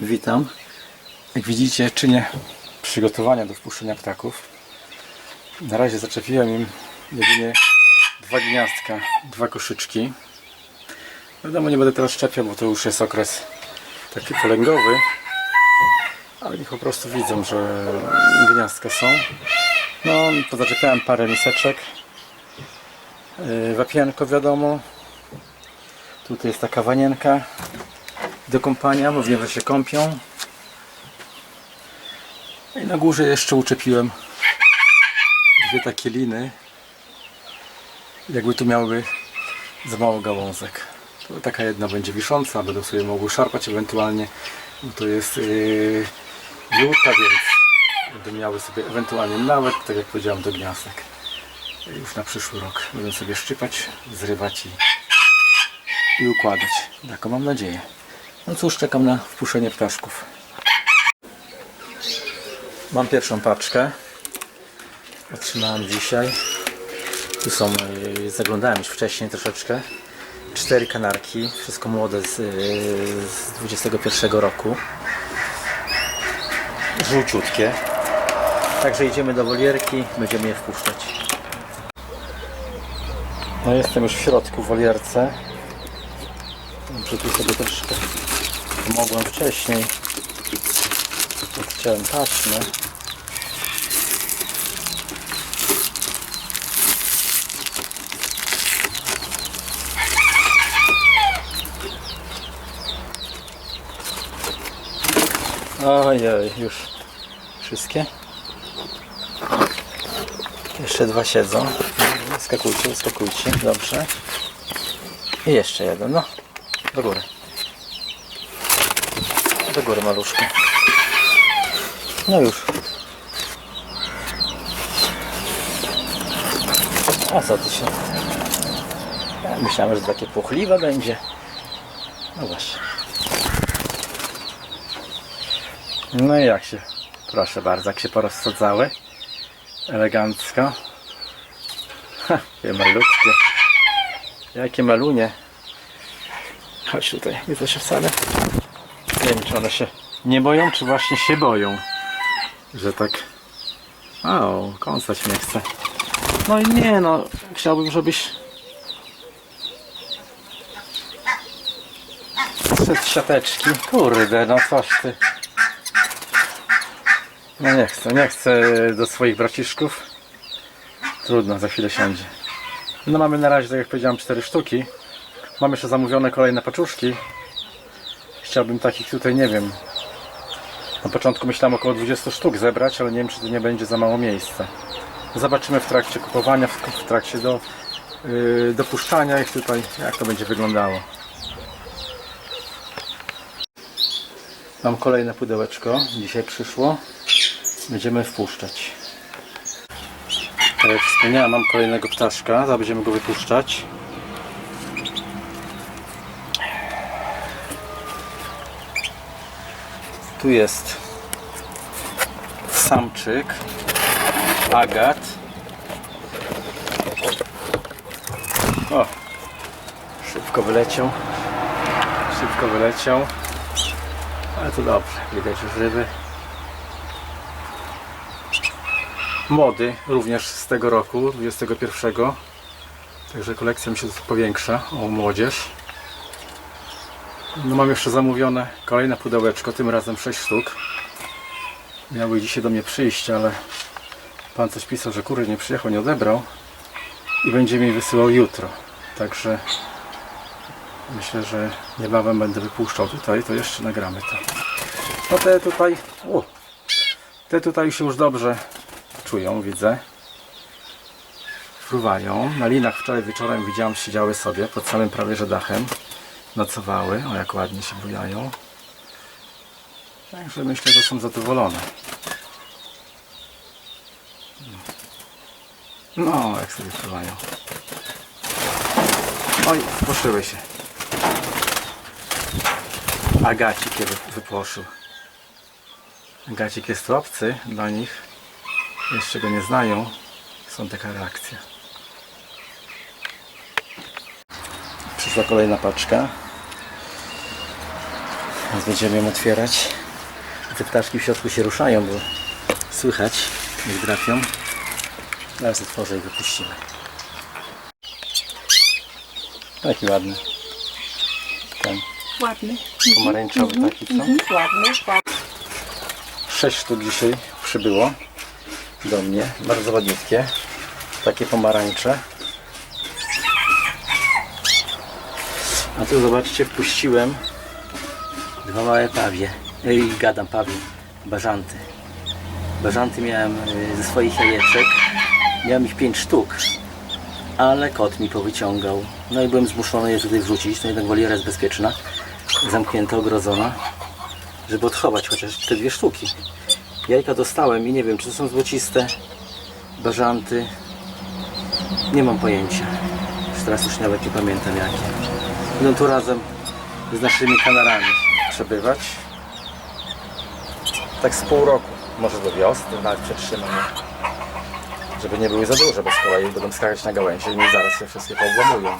Witam. Jak widzicie, czynię przygotowania do wpuszczenia ptaków. Na razie zaczepiłem im jedynie dwa gniazdka, dwa koszyczki. Wiadomo, nie będę teraz szczepiał, bo to już jest okres taki polęgowy. Ale niech po prostu widzą, że gniazdka są. No, pozaczepiałem parę miseczek. Yy, Wapienko wiadomo. Tutaj jest taka wanienka do kąpania, bo wiem, że się kąpią. I na górze jeszcze uczepiłem dwie takie liny. Jakby tu miały za mało gałązek. To taka jedna będzie wisząca, będą sobie mogły szarpać ewentualnie. Bo to jest yy, więc będą miały sobie ewentualnie nawet, tak jak powiedziałem, do gniazdek. Już na przyszły rok będą sobie szczypać, zrywać i, i układać. Taką mam nadzieję. No cóż, czekam na wpuszczenie ptaszków. Mam pierwszą paczkę. Otrzymałem dzisiaj. Tu są, yy, zaglądałem już wcześniej troszeczkę. Cztery kanarki, wszystko młode z, yy, z 21 roku. Żółciutkie. Także idziemy do wolierki, będziemy je wpuszczać. No jestem już w środku w wolierce. Sobie troszkę pomogłem wcześniej. Chciałem taśmę. Ojej, już wszystkie. Jeszcze dwa siedzą. Skakujcie, skakujcie, dobrze. I jeszcze jeden, no. Do góry. Do góry maluszku. No już. A co ty się? Ja myślałem, że takie puchliwe będzie. No właśnie. No i jak się? Proszę bardzo, jak się porozsadzały. Elegancko. Ha, jakie malutkie. Jakie malunie. Chodź tutaj, nie to się wcale. Nie wiem, czy one się nie boją, czy właśnie się boją. Że tak... O, kąsać mnie chce. No i nie no, chciałbym, żebyś... Przez siateczki. Kurde, no coś ty. No nie chcę, nie chcę do swoich braciszków. Trudno, za chwilę siądzie. No mamy na razie, tak jak powiedziałem, cztery sztuki. Mam jeszcze zamówione kolejne paczuszki. Chciałbym takich tutaj, nie wiem. Na początku myślałem około 20 sztuk zebrać, ale nie wiem, czy to nie będzie za mało miejsca. Zobaczymy w trakcie kupowania, w, trakcie do, yy, dopuszczania ich tutaj, jak to będzie wyglądało. Mam kolejne pudełeczko, dzisiaj przyszło. Będziemy wpuszczać. Tak jak wspomniałem, mam kolejnego ptaszka, zaraz będziemy go wypuszczać. Tu jest samczyk, agat. O, szybko wyleciał. Szybko wyleciał. Ale to dobrze, widać już ryby. Młody, również z tego roku, 21. Także kolekcja mi się powiększa o młodzież. No mam jeszcze zamówione kolejne pudełeczko, tym razem 6 sztuk. Miały dzisiaj do mnie przyjść, ale pan coś pisał, że kurier nie przyjechał, nie odebrał i będzie mi wysyłał jutro. Także myślę, że niebawem będę wypuszczał tutaj, to jeszcze nagramy to. No te tutaj, o, te tutaj się już dobrze czują, widzę. Fruwają. Na linach wczoraj wieczorem widziałem, siedziały sobie pod samym prawie że dachem. Nocowały. O, jak ładnie się bujają. Także myślę, że są zadowolone. No, jak sobie fruwają. Oj, poszyły się. Agacik je wy- wypłoszył. Agacik jest obcy dla nich. Jeszcze go nie znają. Są taka reakcja. Przyszła kolejna paczka. Więc będziemy ją otwierać. Te ptaszki w środku się ruszają, bo słychać, jak drapią. Zaraz otworzę i wypuścimy. Taki ładny. Ten Ładny. pomarańczowy taki, co? Mhm, ładny, ładny. Sześć sztuk dzisiaj przybyło do mnie. Bardzo ładniutkie. Takie pomarańcze. A tu zobaczcie, wpuściłem dwa małe pawie. Ej, gadam pawie. Bażanty. Bażanty miałem y, ze swoich jajeczek. Miałem ich pięć sztuk. Ale kot mi powyciągał. No i byłem zmuszony je tutaj wrzucić. To jednak woliera jest bezpieczna. Zamknięta, ogrodzona żeby odchować chociaż te dwie sztuki. Jajka dostałem i nie wiem, czy to są złociste, bażanty. Nie mam pojęcia. Teraz już nawet nie pamiętam jakie. Będą tu razem z naszymi kanarami przebywać. Tak z pół roku, może do wiosny, nawet przetrzymam. Żeby nie były za duże, bo z kolei będą skakać na gałęzie i mi zaraz się wszystkie poobłamują.